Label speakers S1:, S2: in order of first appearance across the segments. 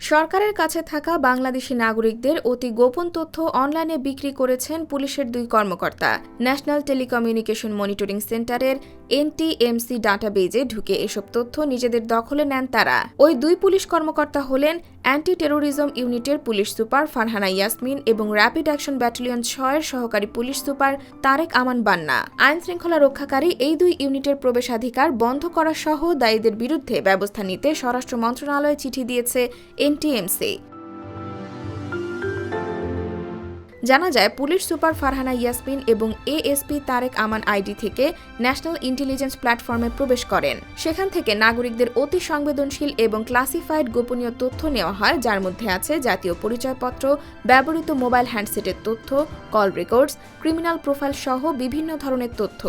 S1: সরকারের কাছে থাকা বাংলাদেশি নাগরিকদের অতি গোপন তথ্য অনলাইনে বিক্রি করেছেন পুলিশের দুই কর্মকর্তা। ন্যাশনাল টেলিকমিউনিকেশন মনিটরিং সেন্টারের এনটিএমসি ডাটাবেজে ঢুকে এসব তথ্য নিজেদের দখলে নেন তারা। ওই দুই পুলিশ কর্মকর্তা হলেন অ্যান্টি টেরোরিজম ইউনিটের পুলিশ সুপার ফারহানা ইয়াসমিন এবং র্যাপিড অ্যাকশন ব্যাটালিয়ন ছয়ের সহকারী পুলিশ সুপার তারেক আমান বান্না। আইন শৃঙ্খলা রক্ষাকারী এই দুই ইউনিটের প্রবেশাধিকার বন্ধ করা সহ দায়ীদের বিরুদ্ধে ব্যবস্থা নিতে স্বরাষ্ট্র মন্ত্রণালয়ে চিঠি দিয়েছে এনটিএমসি। জানা যায়, পুলিশ সুপার ফারহানা ইয়াসমিন এবং এএসপি তারেক আমান আইডি থেকে ন্যাশনাল ইন্টেলিজেন্স প্ল্যাটফর্মে প্রবেশ করেন। সেখান থেকে নাগরিকদের অতি সংবেদনশীল এবং ক্লাসিফাইড গোপনীয় তথ্য নেওয়া হয়, যার মধ্যে আছে জাতীয় পরিচয়পত্র, ব্যবহৃত মোবাইল হ্যান্ডসেটের তথ্য, কল রেকর্ডস, ক্রিমিনাল প্রোফাইল সহ বিভিন্ন ধরনের তথ্য।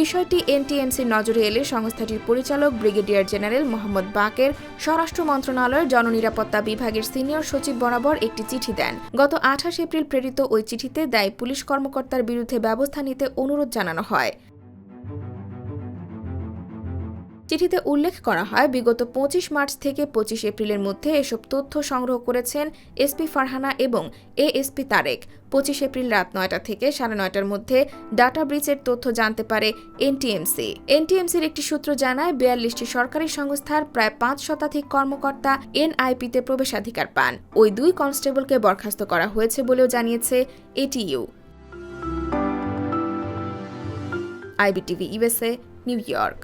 S1: বিষয়টি এনটিএমসির নজরে এলে সংস্থাটির পরিচালক ব্রিগেডিয়ার জেনারেল মোহাম্মদ বাকের স্বরাষ্ট্র মন্ত্রণালয়ের জননিরাপত্তা বিভাগের সিনিয়র সচিব বরাবর একটি চিঠি দেন। গত আঠাশ এপ্রিল প্রেরিত ওই চিঠিতে দায়ী পুলিশ কর্মকর্তার বিরুদ্ধে ব্যবস্থা নিতে অনুরোধ জানানো হয়। চিঠিতে উল্লেখ করা হয়, বিগত পঁচিশ মার্চ থেকে পঁচিশ এপ্রিলের মধ্যে এসব তথ্য সংগ্রহ করেছেন এসপি ফারহানা এবং এএসপি তারেক। পঁচিশ এপ্রিল রাত নয়টা থেকে সাড়ে নয়টার মধ্যে ডাটা ব্রিচের তথ্য জানতে পারে এনটিএমসি। এনটিএমসির একটি সূত্র জানায়, বিয়াল্লিশটি সরকারি সংস্থার প্রায় পাঁচ শতাধিক কর্মকর্তা এনআইপিতে প্রবেশাধিকার পান। ওই দুই কনস্টেবলকে বরখাস্ত করা হয়েছে বলেও জানিয়েছে ATU. IBTV USA New York.